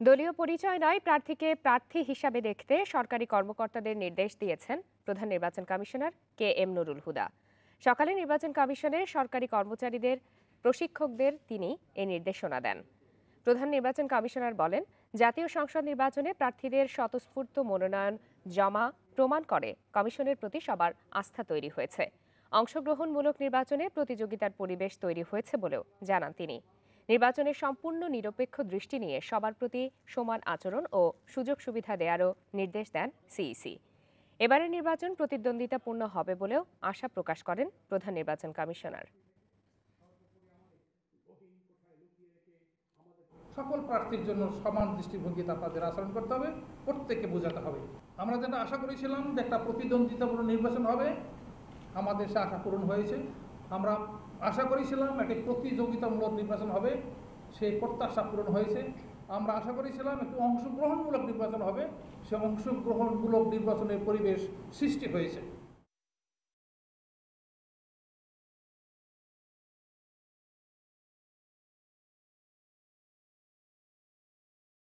দলীয় পরিচয় নয়, প্রার্থীকে প্রার্থী হিসাবে দেখতে সরকারি কর্মকর্তাদের নির্দেশ দিয়েছেন প্রধান নির্বাচন commissioner K M Nurul Huda. সকালে নির্বাচন কমিশনের সরকারি কর্মচারীদের, প্রশিক্ষকদের তিনি এ নির্দেশনা দেন। প্রধান নির্বাচন কমিশনার বলেন, জাতীয় সংসদ নির্বাচনে প্রার্থীদের স্বতঃস্ফূর্ত মনোনয়ন জমা প্রমাণ করে কমিশনের প্রতি সবার আস্থা তৈরি হয়েছে। অংশগ্রহণমূলক নির্বাচনে প্রতিযোগিতার পরিবেশ তৈরি হয়েছে বলেও জানান তিনি। নির্বাচনের সম্পূর্ণ নিরপেক্ষ দৃষ্টি নিয়ে সবার প্রতি সমান আচরণ ও সুযোগ সুবিধা দেয়ারও নির্দেশ দেন সিইসি। এবারের নির্বাচন প্রতিদ্বন্দ্বিতাপূর্ণ হবে বলেও আশা প্রকাশ করেন প্রধান নির্বাচন কমিশনার। সকল প্রার্থীর জন্য সমান দৃষ্টিভঙ্গিতে আপনাদের আচরণ করতে হবে, প্রত্যেককে বোঝাতে হবে। আমরা যেটা আশা করেছিলাম যে একটা প্রতিদ্বন্দ্বিতাপূর্ণ নির্বাচন হবে, আমাদের সে আশা পূরণ হয়েছে। আমরা আশা করেছিলাম একটি প্রতিযোগিতামূলক নির্বাচন হবে, সেই প্রত্যাশা পূরণ হয়েছে। আমরা আশা করেছিলাম একটি অংশগ্রহণমূলক নির্বাচন হবে সে অংশগ্রহণমূলক নির্বাচনের পরিবেশ সৃষ্টি হয়েছে।